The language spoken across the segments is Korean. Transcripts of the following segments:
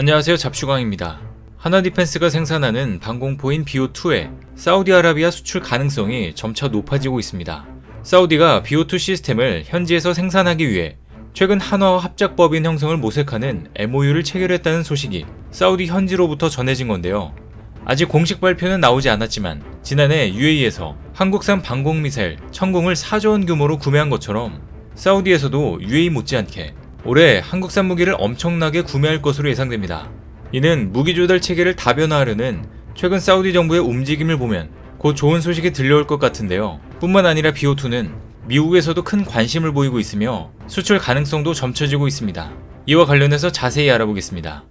안녕하세요 잡슈광입니다. 하나 디펜스가 생산하는 방공포인 BO2의 사우디아라비아 수출 가능성이 점차 높아지고 있습니다. 사우디가 BO2 시스템을 현지에서 생산하기 위해 최근 한화와 합작법인 형성을 모색하는 MOU를 체결했다는 소식이 사우디 현지로부터 전해진 건데요. 아직 공식 발표는 나오지 않았지만 지난해 UAE에서 한국산 방공미사일 천공을 4조 원 규모로 구매한 것처럼 사우디에서도 UAE 못지않게 올해 한국산 무기를 엄청나게 구매할 것으로 예상됩니다. 이는 무기 조달 체계를 다변화하려는 최근 사우디 정부의 움직임을 보면 곧 좋은 소식이 들려올 것 같은데요. 뿐만 아니라 BO2는 미국에서도 큰 관심을 보이고 있으며 수출 가능성도 점쳐지고 있습니다. 이와 관련해서 자세히 알아보겠습니다.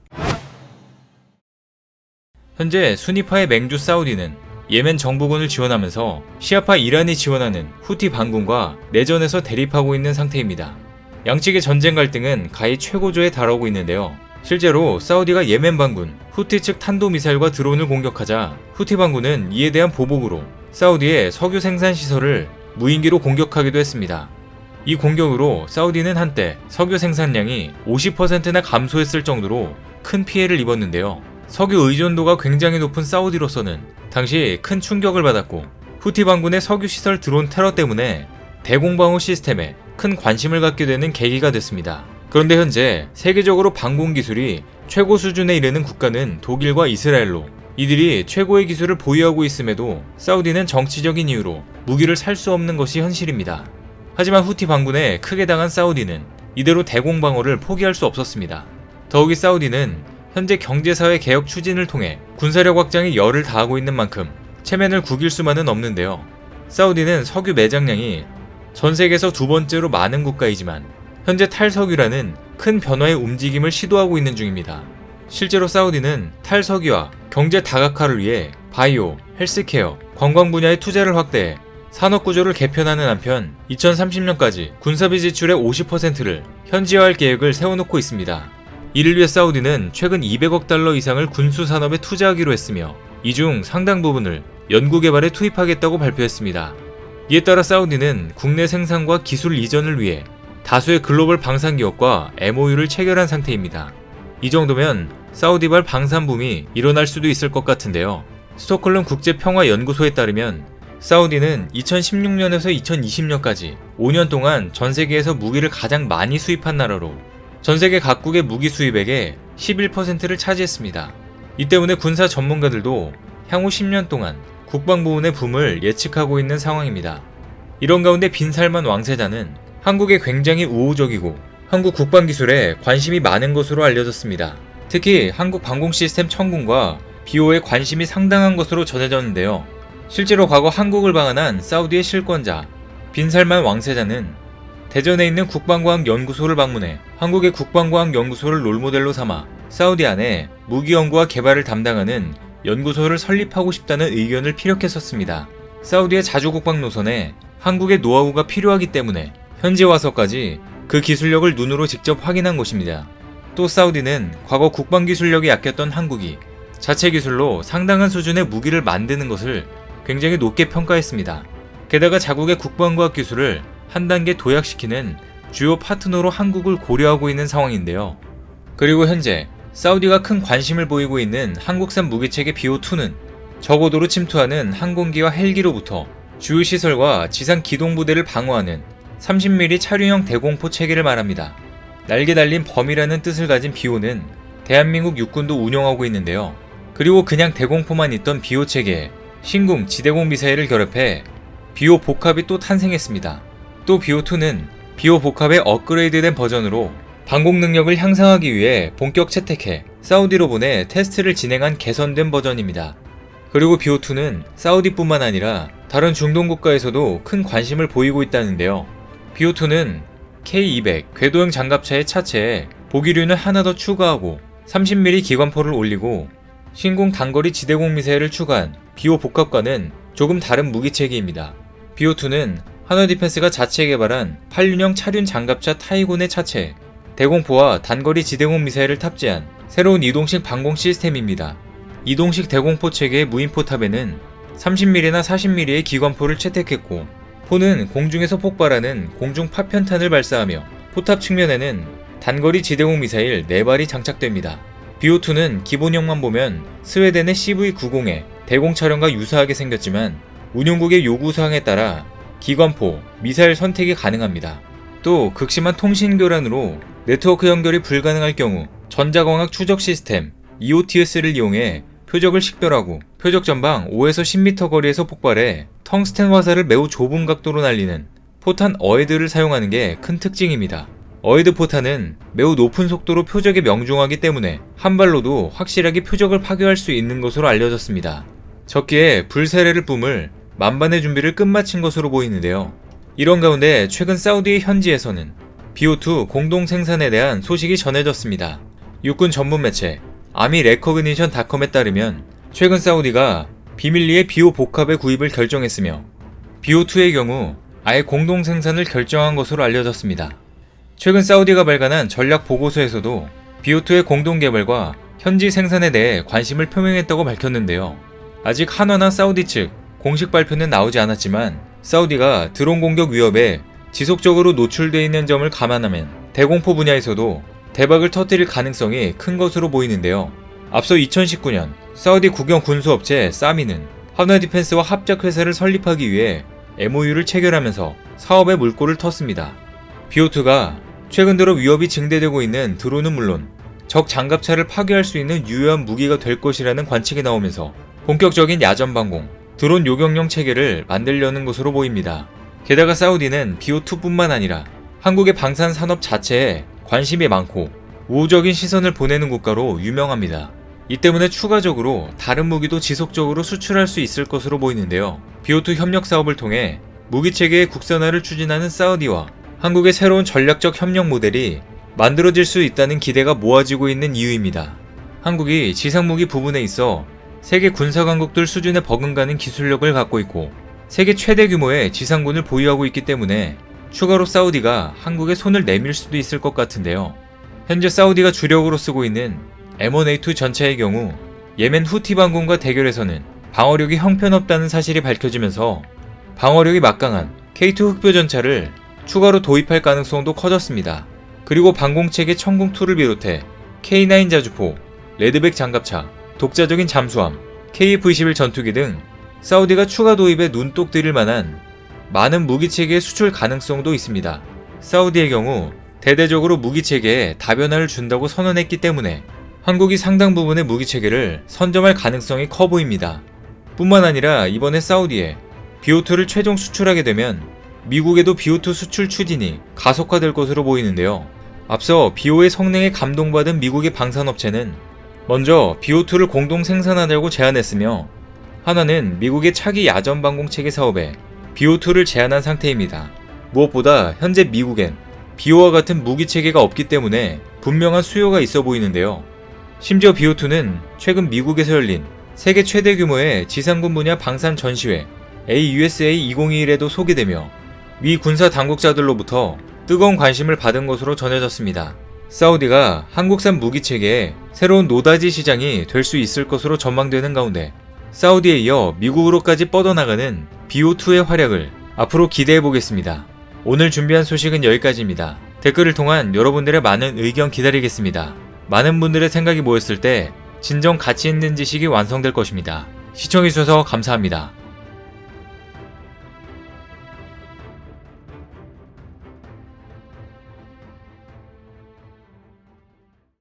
현재 순위파의 맹주 사우디는 예멘 정부군을 지원하면서 시아파 이란이 지원하는 후티 반군과 내전에서 대립하고 있는 상태입니다. 양측의 전쟁 갈등은 가히 최고조에 달하고 있는데요. 실제로 사우디가 예멘 반군, 후티 측 탄도미사일과 드론을 공격하자 후티 반군은 이에 대한 보복으로 사우디의 석유 생산 시설을 무인기로 공격하기도 했습니다. 이 공격으로 사우디는 한때 석유 생산량이 50%나 감소했을 정도로 큰 피해를 입었는데요. 석유 의존도가 굉장히 높은 사우디로서는 당시 큰 충격을 받았고 후티 반군의 석유 시설 드론 테러 때문에 대공방어 시스템에 큰 관심을 갖게 되는 계기가 됐습니다. 그런데 현재 세계적으로 방공 기술이 최고 수준에 이르는 국가는 독일과 이스라엘로 이들이 최고의 기술을 보유하고 있음에도 사우디는 정치적인 이유로 무기를 살 수 없는 것이 현실입니다. 하지만 후티 반군에 크게 당한 사우디는 이대로 대공방어를 포기할 수 없었습니다. 더욱이 사우디는 현재 경제사회 개혁 추진을 통해 군사력 확장에 열을 다하고 있는 만큼 체면을 구길 수만은 없는데요. 사우디는 석유 매장량이 전 세계에서 두 번째로 많은 국가이지만 현재 탈석유라는 큰 변화의 움직임을 시도하고 있는 중입니다. 실제로 사우디는 탈석유와 경제 다각화를 위해 바이오, 헬스케어, 관광 분야의 투자를 확대해 산업 구조를 개편하는 한편 2030년까지 군사비 지출의 50%를 현지화할 계획을 세워놓고 있습니다. 이를 위해 사우디는 최근 200억 달러 이상을 군수 산업에 투자하기로 했으며 이 중 상당 부분을 연구 개발에 투입하겠다고 발표했습니다. 이에 따라 사우디는 국내 생산과 기술 이전을 위해 다수의 글로벌 방산 기업과 MOU를 체결한 상태입니다. 이 정도면 사우디발 방산붐이 일어날 수도 있을 것 같은데요. 스톡홀름 국제평화연구소에 따르면 사우디는 2016년에서 2020년까지 5년 동안 전 세계에서 무기를 가장 많이 수입한 나라로 전 세계 각국의 무기 수입액의 11%를 차지했습니다. 이 때문에 군사 전문가들도 향후 10년 동안 국방부문의 붐을 예측하고 있는 상황입니다. 이런 가운데 빈살만 왕세자는 한국에 굉장히 우호적이고 한국 국방 기술에 관심이 많은 것으로 알려졌습니다. 특히 한국 방공 시스템 천군과 비호에 관심이 상당한 것으로 전해졌는데요. 실제로 과거 한국을 방한한 사우디의 실권자 빈살만 왕세자는 대전에 있는 국방과학 연구소를 방문해 한국의 국방과학 연구소를 롤모델로 삼아 사우디 안에 무기 연구와 개발을 담당하는 연구소를 설립하고 싶다는 의견을 피력했었습니다. 사우디의 자주 국방 노선에 한국의 노하우가 필요하기 때문에 현지 와서까지 그 기술력을 눈으로 직접 확인한 것입니다. 또 사우디는 과거 국방 기술력이 약했던 한국이 자체 기술로 상당한 수준의 무기를 만드는 것을 굉장히 높게 평가했습니다. 게다가 자국의 국방과학 기술을 한 단계 도약시키는 주요 파트너로 한국을 고려하고 있는 상황인데요. 그리고 현재 사우디가 큰 관심을 보이고 있는 한국산 무기체계 BO2는 저고도로 침투하는 항공기와 헬기로부터 주요 시설과 지상 기동 부대를 방어하는 30mm 차륜형 대공포 체계를 말합니다. 날개 달린 범이라는 뜻을 가진 BO는 대한민국 육군도 운영하고 있는데요. 그리고 그냥 대공포만 있던 BO 체계에 신궁 지대공 미사일을 결합해 BO 복합이 또 탄생했습니다. 또 BO2는 BO 복합의 업그레이드된 버전으로 방공 능력을 향상하기 위해 본격 채택해 사우디로 보내 테스트를 진행한 개선된 버전입니다. 그리고 BO2는 사우디뿐만 아니라 다른 중동 국가에서도 큰 관심을 보이고 있다는데요. BO2는 K200 궤도형 장갑차의 차체에 보기류는 하나 더 추가하고 30mm 기관포를 올리고 신공 단거리 지대공 미사일을 추가한 BO 복합과는 조금 다른 무기체계입니다. BO2는 한화 디펜스가 자체 개발한 8륜형 차륜 장갑차 타이곤의 차체, 대공포와 단거리 지대공 미사일을 탑재한 새로운 이동식 방공 시스템입니다. 이동식 대공포 체계의 무인포탑에는 30mm나 40mm의 기관포를 채택했고 포는 공중에서 폭발하는 공중 파편탄을 발사하며 포탑 측면에는 단거리 지대공 미사일 4발이 장착됩니다. BO2는 기본형만 보면 스웨덴의 CV90의 대공 차량과 유사하게 생겼지만 운용국의 요구사항에 따라 기관포, 미사일 선택이 가능합니다. 또 극심한 통신 교란으로 네트워크 연결이 불가능할 경우 전자광학 추적 시스템 EOTS를 이용해 표적을 식별하고 표적 전방 5에서 10m 거리에서 폭발해 텅스텐 화살을 매우 좁은 각도로 날리는 포탄 어헤드를 사용하는 게 큰 특징입니다. 어헤드 포탄은 매우 높은 속도로 표적에 명중하기 때문에 한 발로도 확실하게 표적을 파괴할 수 있는 것으로 알려졌습니다. 적기에 불세례를 뿜을 만반의 준비를 끝마친 것으로 보이는데요. 이런 가운데 최근 사우디의 현지에서는 BO2 공동 생산에 대한 소식이 전해졌습니다. 육군 전문 매체 아미 레커그니션 닷컴에 따르면 최근 사우디가 비밀리에 BO 복합의 구입을 결정했으며 BO2의 경우 아예 공동 생산을 결정한 것으로 알려졌습니다. 최근 사우디가 발간한 전략 보고서에서도 BO2의 공동 개발과 현지 생산에 대해 관심을 표명했다고 밝혔는데요. 아직 한화나 사우디 측 공식 발표는 나오지 않았지만 사우디가 드론 공격 위협에 지속적으로 노출되어 있는 점을 감안하면 대공포 분야에서도 대박을 터뜨릴 가능성이 큰 것으로 보이는데요. 앞서 2019년 사우디 국영 군수업체 사미는 한화 디펜스와 합작 회사를 설립하기 위해 MOU를 체결하면서 사업에 물꼬를 텄습니다. BO2가 최근 들어 위협이 증대되고 있는 드론은 물론 적 장갑차를 파괴할 수 있는 유효한 무기가 될 것이라는 관측이 나오면서 본격적인 야전 방공, 드론 요격용 체계를 만들려는 것으로 보입니다. 게다가 사우디는 BO2뿐만 아니라 한국의 방산 산업 자체에 관심이 많고 우호적인 시선을 보내는 국가로 유명합니다. 이 때문에 추가적으로 다른 무기도 지속적으로 수출할 수 있을 것으로 보이는데요. BO2 협력 사업을 통해 무기 체계의 국산화를 추진하는 사우디와 한국의 새로운 전략적 협력 모델이 만들어질 수 있다는 기대가 모아지고 있는 이유입니다. 한국이 지상무기 부분에 있어 세계 군사 강국들 수준에 버금가는 기술력을 갖고 있고 세계 최대 규모의 지상군을 보유하고 있기 때문에 추가로 사우디가 한국에 손을 내밀 수도 있을 것 같은데요. 현재 사우디가 주력으로 쓰고 있는 M1A2 전차의 경우 예멘 후티 반군과 대결에서는 방어력이 형편없다는 사실이 밝혀지면서 방어력이 막강한 K2 흑표 전차를 추가로 도입할 가능성도 커졌습니다. 그리고 방공체계 천궁2를 비롯해 K9 자주포, 레드백 장갑차, 독자적인 잠수함, KF-21 전투기 등 사우디가 추가 도입에 눈독 들일 만한 많은 무기체계의 수출 가능성도 있습니다. 사우디의 경우 대대적으로 무기체계에 다변화를 준다고 선언했기 때문에 한국이 상당 부분의 무기체계를 선점할 가능성이 커 보입니다. 뿐만 아니라 이번에 사우디에 BO2를 최종 수출하게 되면 미국에도 BO2 수출 추진이 가속화될 것으로 보이는데요. 앞서 BO의 성능에 감동받은 미국의 방산업체는 먼저 BO2를 공동 생산하자고 제안했으며 하나는 미국의 차기 야전 방공 체계 사업에 BO2를 제안한 상태입니다. 무엇보다 현재 미국엔 BO와 같은 무기 체계가 없기 때문에 분명한 수요가 있어 보이는데요. 심지어 BO2는 최근 미국에서 열린 세계 최대 규모의 지상군 분야 방산 전시회 AUSA 2021에도 소개되며 미 군사 당국자들로부터 뜨거운 관심을 받은 것으로 전해졌습니다. 사우디가 한국산 무기 체계에 새로운 노다지 시장이 될 수 있을 것으로 전망되는 가운데 사우디에 이어 미국으로까지 뻗어나가는 BO2의 활약을 앞으로 기대해 보겠습니다. 오늘 준비한 소식은 여기까지입니다. 댓글을 통한 여러분들의 많은 의견 기다리겠습니다. 많은 분들의 생각이 모였을 때 진정 가치 있는 지식이 완성될 것입니다. 시청해주셔서 감사합니다.